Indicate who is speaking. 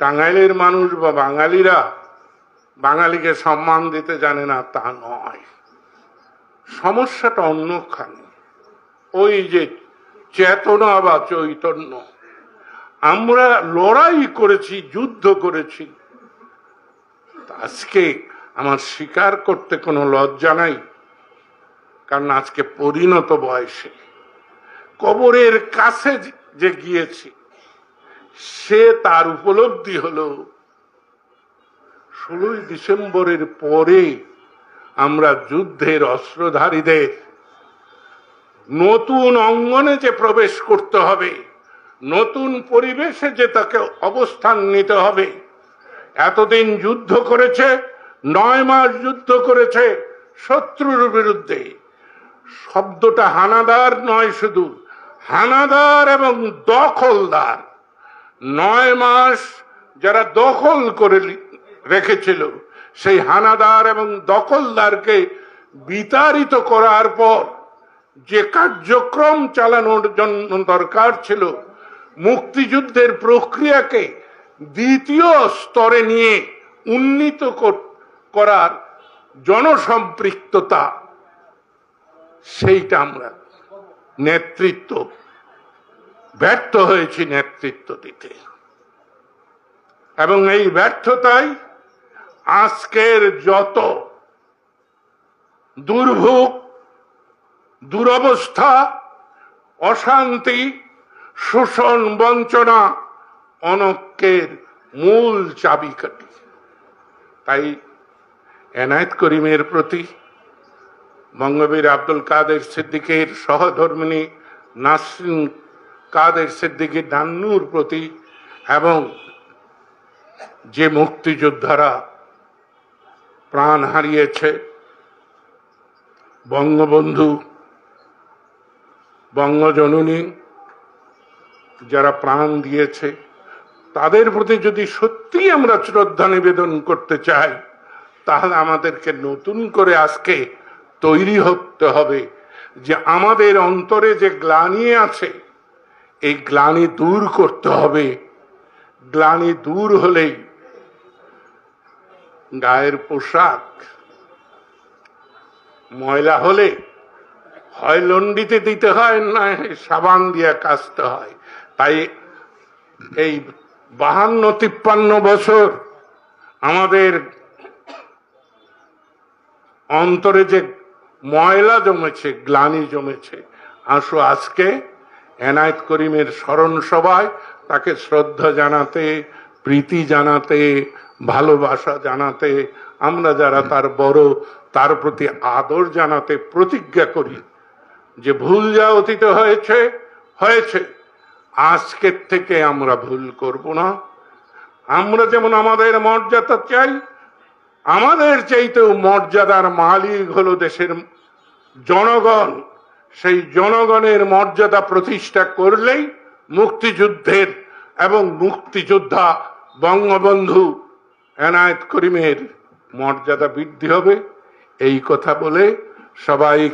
Speaker 1: টাঙ্গাইলের মানুষ বা বাঙালিরা বাঙালিকে সম্মান দিতে জানে না, তা নয়। সমস্যাটা অন্যখানে। ওই যে চেতনা বা চৈতন্য। আমরা লড়াই করেছি, যুদ্ধ করেছি। আজকে আমার স্বীকার করতে কোনো লজ্জা নাই, কারণ আজকে পরিণত বয়সে। কবরের কাছে যে গিয়েছি সে তার উপলব্ধি হলো। ষোলোই ডিসেম্বরের পরে আমরা যুদ্ধের অস্ত্রধারীদের নতুন অঙ্গনে যে প্রবেশ করতে হবে, নতুন পরিবেশে যে তাকে অবস্থান নিতে হবে, এতদিন যুদ্ধ করেছে, নয় মাস যুদ্ধ করেছে শত্রুর বিরুদ্ধে। শব্দটা হানাদার নয় শুধু, হানাদার এবং দখলদার। নয় মাস যারা দখল করে রেখেছিল, সেই হানাদার এবং দখলদারকে বিতাড়িত করার পর যে কার্যক্রম চালানোর জন্য দরকার ছিল, মুক্তিযুদ্ধের প্রক্রিয়াকে দ্বিতীয় স্তরে নিয়ে উন্নীত করার জনসম্পৃক্ততা, সেইটা আমরা নেতৃত্ব ব্যর্থ হয়েছি নেতৃত্ব দিতে। এবং এই ব্যর্থতাই আজকের যত দুর্ভোগ, দুরবস্থা, অশান্তি, শোষণ, বঞ্চনা, অনক্যের মূল চাবিকাঠি। তাই এনায়েত করিমের প্রতি বঙ্গবীর আব্দুল কাদের সিদ্দিকের সহধর্মিনী নাসরিন কাদের সিদ্দিকের নান্নুর প্রতি এবং যে মুক্তিযোদ্ধারা প্রাণ হারিয়েছে, বঙ্গবন্ধু, বঙ্গজননী, যারা প্রাণ দিয়েছে, তাদের প্রতি যদি সত্যি আমরা শ্রদ্ধা নিবেদন করতে চাই, তাহলে আমাদেরকে নতুন করে আজকে তৈরি হতে হবে যে আমাদের অন্তরে যে গ্লানি আছে এই গ্লানি দূর করতে হবে। গ্লানি দূর হলেই গায়ের পোশাক, ময়লা হলে হয় লন্ডিতে দিতে হয়, না সাবান দিয়ে কাচতে হয়। তাই এই বাহান্ন তিপ্পান্ন বছর আমাদের অন্তরে যে ময়লা জমেছে, গ্লানি জমেছে, আসো আজকে এনায়েত করিমের স্মরণ সভায় তাকে শ্রদ্ধা জানাতে, প্রীতি জানাতে, ভালোবাসা জানাতে, আমরা যারা তার বড়, তার প্রতি আদর জানাতে প্রতিজ্ঞা করি যে ভুল যা অতীতে হয়েছে হয়েছে। আজকের থেকে আমরা ভুল করব না। আমরা যেমন আমাদের মর্যাদা চাই, আমাদের চাইতেও মর্যাদার মালিক হলো দেশের জনগণ। সেই জনগণের মর্যাদা প্রতিষ্ঠা করলেই মুক্তিযুদ্ধের এবং মুক্তিযোদ্ধা বঙ্গবন্ধু এনায়েত করিমের মর্যাদা বৃদ্ধি হবে। এই কথা বলে সবাইকে